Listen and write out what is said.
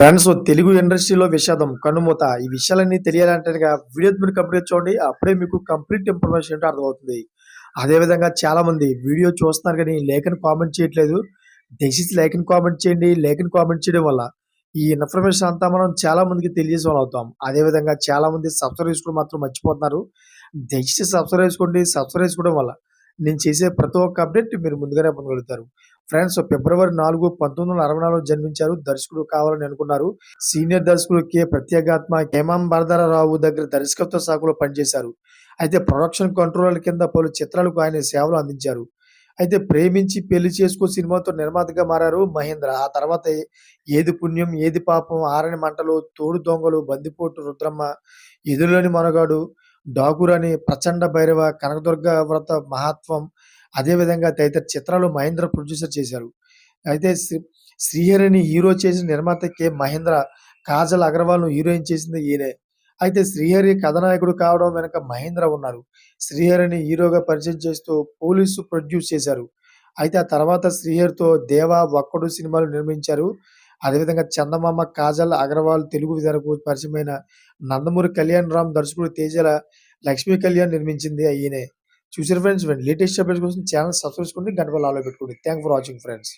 Friends Telugu ఇండస్ట్రీలో విషాదం కన్నుమూత ఈ విషయాలన్నీ తెలియాలంటే వీడియో మీరు కంప్లీట్ చూడండి అప్పుడే మీకు కంప్లీట్ ఇన్ఫర్మేషన్ ఏంటో అర్థమవుతుంది. అదేవిధంగా చాలా మంది వీడియో చూస్తున్నారు కానీ లేఖను కామెంట్ చేయట్లేదు. దయచేసి లేఖను కామెంట్ చేయండి. లేఖని కామెంట్ చేయడం వల్ల ఈ ఇన్ఫర్మేషన్ అంతా మనం చాలా మందికి తెలియజేసే వాళ్ళు అవుతాం అదేవిధంగా చాలా మంది సబ్స్క్రైబ్ చేసుకోవడం మాత్రం మర్చిపోతున్నారు. దయచేసి సబ్స్క్రైబ్ చేసుకోండి. సబ్స్క్రైబ్ చేసుకోవడం వల్ల నేను చేసే ప్రతి ఒక్క అప్డేట్ మీరు ముందుగానే పొందగలుగుతారు. ఫ్రెండ్స్ ఫిబ్రవరి నాలుగు పంతొమ్మిది వందల అరవై నాలుగు జన్మించారు దర్శకుడు కావాలని అనుకున్నారు. సీనియర్ దర్శకుడు కె. ప్రత్యేగాత్మ హేమాం రావు దగ్గర దర్శకత్వ శాఖలో పనిచేశారు. అయితే ప్రొడక్షన్ కంట్రోలర్ కింద పలు చిత్రాలకు ఆయన సేవలు అందించారు. అయితే ప్రేమించి పెళ్ళి చేసుకో సినిమాతో నిర్మాతగా మారారు మహేంద్ర. ఆ తర్వాత ఏది పుణ్యం ఏది పాపం ఆరని మంటలు తోడు దొంగలు బందిపోటు రుద్రమ్మ ఎదురులోని మనగాడు డాకురని ప్రచండ భైరవ కనకదుర్గ వ్రత మహత్వం అదేవిధంగా తదితర చిత్రాలు మహేంద్ర ప్రొడ్యూసర్ చేశారు. అయితే శ్రీ- శ్రీహరిని హీరో చేసిన నిర్మాత కె. మహేంద్ర కాజల్ అగర్వాల్ను హీరోయిన్ చేసింది ఈయనే. అయితే శ్రీహరి కథనాయకుడు కావడం వెనుక మహేంద్ర ఉన్నారు. శ్రీహరిని హీరోగా పరిచయం చేస్తూ పోలీసు ప్రొడ్యూస్ చేశారు. అయితే ఆ తర్వాత శ్రీహరితో దేవా ఒక్కడు సినిమాలు నిర్మించారు. అదేవిధంగా చందమామ కాజల్ అగర్వాల్ తెలుగు విధానకు పరిచయమైన నందమూరి కళ్యాణ్ రామ్ దర్శకుడు తేజల లక్ష్మీ కళ్యాణ్ నిర్మించింది ఈయనే. చూసారు ఫ్రెండ్స్ లేటెస్ట్ అప్డేట్స్ కోసం ఛానల్ సబ్స్క్రైబ్ చేసుకోండి. గంట ఆలో పెట్టుకోండి. Thank for watching friends